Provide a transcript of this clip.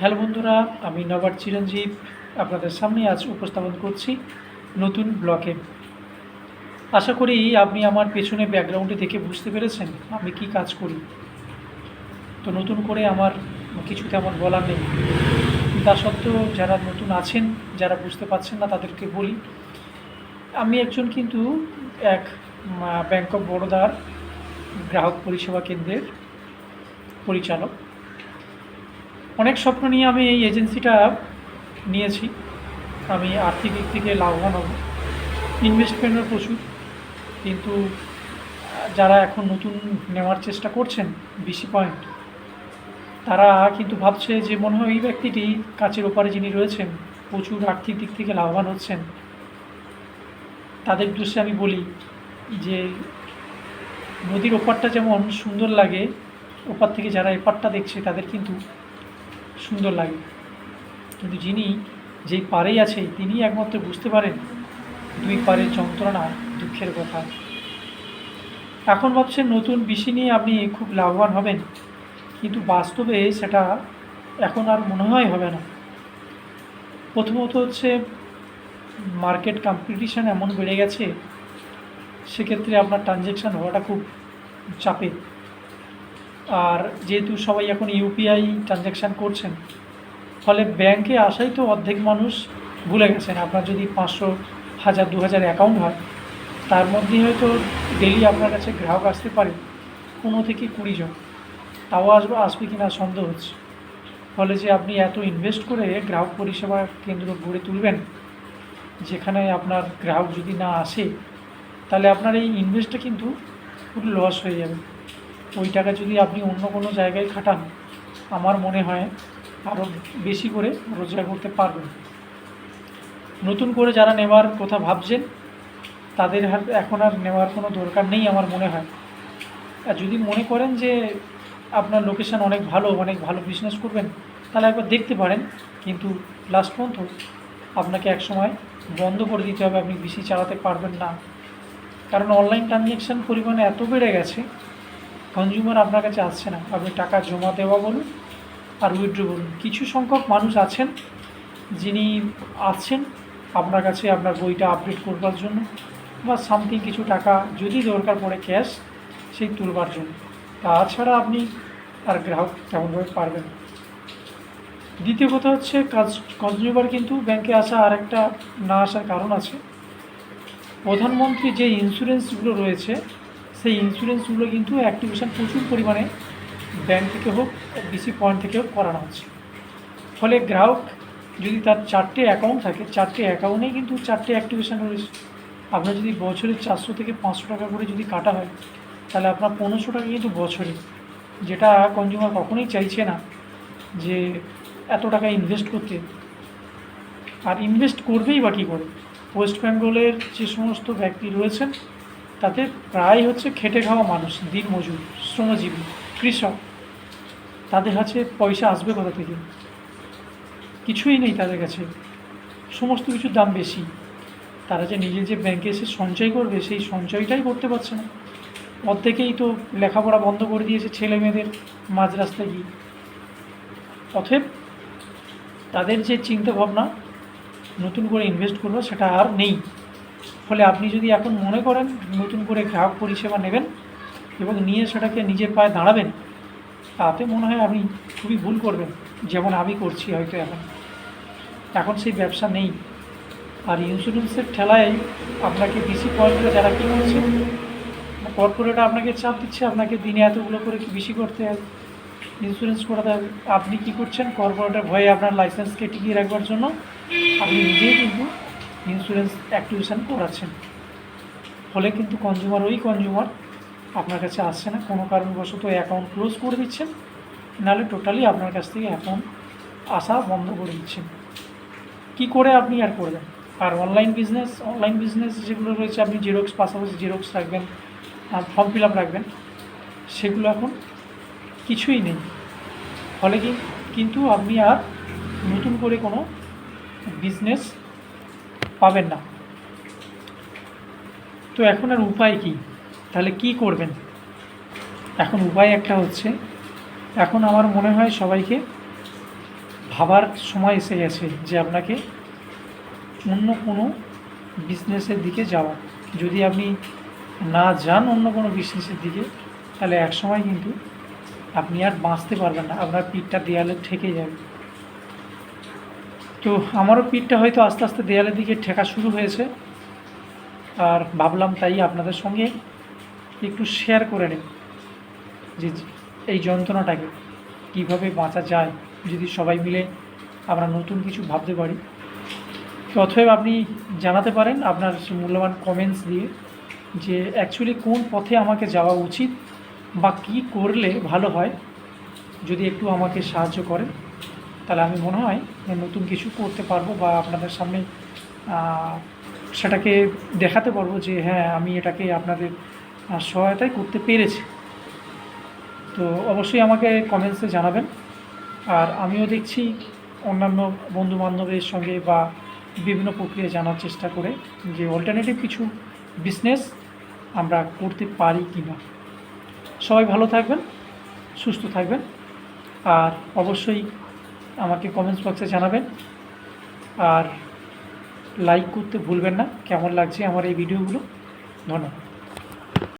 Hello বন্ধুরা, আমি নবাব চিরঞ্জীব আপনাদের সামনে আজ উপস্থাপন করছি নতুন ব্লকে। আশা করি আপনি আমার পেছনে ব্যাকগ্রাউন্ডে দেখে বুঝতে পেরেছেন আমি কি কাজ করি। তো নতুন করে আমার কিছু তেমন বলার নেই। তা সত্ত্বেও যারা নতুন আছেন, যারা বুঝতে পারছেন না, তাদেরকে বলি, আমি একজন কিন্তু এক ব্যাংক অফ বরোদার গ্রাহক পরিষেবা কেন্দ্রের পরিচালক। অনেক স্বপ্ন নিয়ে আমি এই এজেন্সিটা নিয়েছি। আমি আর্থিক দিক থেকে লাভবান হব। ইনভেস্টমেন্টও প্রচুর। কিন্তু যারা এখন নতুন নেওয়ার চেষ্টা করছেন বিসি পয়েন্ট তারা কিন্তু ভাবছে যে মনে হয় এই ব্যক্তিটি কাছের ওপারে যিনি রয়েছেন, প্রচুর আর্থিক দিক থেকে লাভবান হচ্ছেন। তাদের উদ্দেশ্যে আমি বলি যে, নদীর ওপারটা যেমন সুন্দর লাগে, ওপার থেকে যারা এপারটা দেখছে তাদের কিন্তু সুন্দর লাগে। কিন্তু যিনি যেই পারেই আছে তিনি একমাত্র বুঝতে পারেন দুই পারের যন্ত্রণা দুঃখের কথা। এখন ভাবছেন নতুন বিষয় নিয়ে আপনি খুব লাভবান হবেন, কিন্তু বাস্তবে সেটা এখন আর মনে হয় হবে না। প্রথমত হচ্ছে মার্কেট কম্পিটিশান এমন বেড়ে গেছে, সেক্ষেত্রে আপনার ট্রানজ্যাকশান হওয়াটা খুব চাপের। আর যেহেতু সবাই এখন ইউপিআই ট্রানজ্যাকশান করছেন, ফলে ব্যাংকে আসাই তো অর্ধেক মানুষ ভুলে গেছেন। আপনার যদি পাঁচশো হাজার, দু হাজার অ্যাকাউন্ট হয়, তার মধ্যে হয়তো ডেলি আপনার কাছে গ্রাহক আসতে পারে পনেরো থেকে কুড়ি জন। তাও আসবে আসবে কি না সন্দেহ হচ্ছে। ফলে যে আপনি এত ইনভেস্ট করে গ্রাহক পরিষেবা কেন্দ্র গড়ে তুলবেন, যেখানে আপনার গ্রাহক যদি না আসে, তাহলে আপনার এই ইনভেস্টটা কিন্তু পুরো লস হয়ে যাবে। ওই টাকা যদি আপনি অন্য কোনো জায়গায় খাটান, আমার মনে হয় আরও বেশি করে রোজগার করতে পারবেন। নতুন করে যারা নেওয়ার কথা ভাবছেন, তাদের হাত এখন আর নেওয়ার কোনো দরকার নেই আমার মনে হয়। আর যদি মনে করেন যে আপনার লোকেশান অনেক ভালো অনেক ভালো বিজনেস করবেন, তাহলে একবার দেখতে পারেন। কিন্তু লাস্ট পর্যন্ত আপনাকে একসময় বন্ধ করে দিতে হবে, আপনি বেশি চালাতে পারবেন না। কারণ অনলাইন ট্রানজ্যাকশান পরিমাণে এত বেড়ে গেছে কনজিউমার আপনার কাছে আসছে না। আপনি টাকা জমা দেওয়া বলুন আর উইথড্র বলুন। কিছু সংখ্যক মানুষ আছেন যিনি আসছেন আপনার কাছে আপনার বইটা আপডেট করবার জন্য বা সামথিং কিছু টাকা যদি দরকার পড়ে ক্যাশ সেই তুলবার জন্য। তাছাড়া আপনি আর গ্রাহক তেমনভাবে পারবেন দ্বিতীয় কথা হচ্ছে কাজ কনজিউমার কিন্তু ব্যাংকে আসা আর একটা না আসার কারণ আছে। প্রধানমন্ত্রী যে ইন্স্যুরেন্সগুলো রয়েছে সেই ইন্স্যুরেন্সগুলো কিন্তু অ্যাক্টিভেশন প্রচুর পরিমাণে ব্যাংক থেকে হোক বিসি পয়েন্ট থেকে হোক করানো হচ্ছে। ফলে গ্রাহক যদি তার চারটে অ্যাকাউন্ট থাকে, চারটে অ্যাকাউন্টেই কিন্তু চারটে অ্যাক্টিভেশন রয়েছে। আপনার যদি বছরে চারশো থেকে পাঁচশো টাকা করে যদি কাটা হয়, তাহলে আপনার পনেরোশো টাকা কিন্তু বছরে। যেটা কনজিউমার কখনোই চাইছে না যে এত টাকা ইনভেস্ট করতে। আর ইনভেস্ট করবেই বা কী করে? ওয়েস্ট বেঙ্গলের যে সমস্ত ব্যক্তি রয়েছেন তাতে প্রায় হচ্ছে খেটে খাওয়া মানুষ দিনমজুর শ্রমজীবী, কৃষক। তাদের কাছে পয়সা আসবে কোথা থেকে? কিছুই নেই তাদের কাছে। সমস্ত কিছুর দাম বেশি। তারা যে নিজে যে ব্যাংকে এসে সঞ্চয় করবে, সেই সঞ্চয়টাই করতে পারছে না। অর্ধেকেই তো লেখাপড়া বন্ধ করে দিয়েছে ছেলে মেয়েদের মাঝ রাস্তায় গিয়ে। অতএব তাদের যে চিন্তাভাবনা, নতুন করে ইনভেস্ট করব, সেটা আর নেই। ফলে আপনি যদি এখন মনে করেন নতুন করে গ্রাহক পরিষেবা নেবেন এবং নিয়ে সেটাকে নিজের পায়ে দাঁড়াবেন, তাতে মনে হয় আপনি খুবই ভুল করবেন, যেমন আমি করছি হয়তো এখন। এখন সেই ব্যবসা নেই। আর ইন্স্যুরেন্সের ঠেলায় আপনাকে বেশি পয়েন্টে যারা কী করছে কর্পোরেট আপনাকে চাপ দিচ্ছে, আপনাকে দিনে এতগুলো করে কি বেশি করতে হবে ইন্স্যুরেন্স করাতে হবে। আপনি কী করছেন? কর্পোরেটের ভয়ে আপনার লাইসেন্সকে টিকিয়ে রাখবার জন্য আপনি নিজেই কিন্তু ইন্স্যুরেন্স অ্যাক্টিভেশন করাচ্ছেন। ফলে কিন্তু কনজিউমার ওই কনজিউমার আপনার কাছে আসছে না। কোনো কারণবশত অ্যাকাউন্ট ক্লোজ করে দিচ্ছেন। নাহলে টোটালি আপনার কাছ থেকে অ্যাকাউন্ট আসা বন্ধ করে দিচ্ছেন। কী করে আপনি আর করবেন? আর অনলাইন বিজনেস অনলাইন বিজনেস যেগুলো রয়েছে, আপনি জেরক্স পাশাপাশি জেরক্স রাখবেন ফর্ম ফিল আপ রাখবেন, সেগুলো এখন কিছুই নেই। ফলে কি, কিন্তু আপনি আর নতুন করে কোনো বিজনেস পাবেন না। তো এখন আর উপায় কি? তাহলে কি করবেন? এখন উপায় একটা হচ্ছে, এখন আমার মনে হয় সবাইকে ভাবার সময় এসে গেছে যে আপনাকে অন্য কোনো বিজনেসের দিকে যাওয়া। যদি আপনি না যান অন্য কোনো বিজনেসের দিকে, তাহলে এক সময় কিন্তু আপনি আর বাঁচতে পারবেন না। আপনার পিঠটা দেয়ালে ঠেকে যাবে। তো আমারও পিঠটা হয়তো আস্তে আস্তে দেয়ালের দিকে ঠেকা শুরু হয়েছে। আর ভাবলাম তাই আপনাদের সঙ্গে একটু শেয়ার করে নেব যে এই যন্ত্রণাটাকে কীভাবে বাঁচা যায় যদি সবাই মিলে আমরা নতুন কিছু ভাবতে পারি। অতএব আপনি জানাতে পারেন আপনার মূল্যবান কমেন্টস দিয়ে যে অ্যাকচুয়ালি কোন পথে আমাকে যাওয়া উচিত বা কী করলে ভালো হয়, যদি একটু আমাকে সাহায্য করেন। তাহলে আমি মনে হয় নতুন কিছু করতে পারব বা আপনাদের সামনে সেটাকে দেখাতে পারব যে হ্যাঁ আমি এটাকে আপনাদের সহায়তায় করতে পেরেছি। তো অবশ্যই আমাকে কমেন্টসে জানাবেন। আর আমিও দেখছি অন্যান্য বন্ধু বান্ধবের সঙ্গে বা বিভিন্ন প্রক্রিয়া জানার চেষ্টা করে যে অল্টারনেটিভ কিছু বিজনেস আমরা করতে পারি কি না সবাই ভালো থাকবেন, সুস্থ থাকবেন। আর অবশ্যই আমাকে কমেন্টস বক্সে জানাবেন। আর লাইক করতে ভুলবেন না। কেমন লাগছে আমার এই ভিডিওগুলো ধন্যবাদ।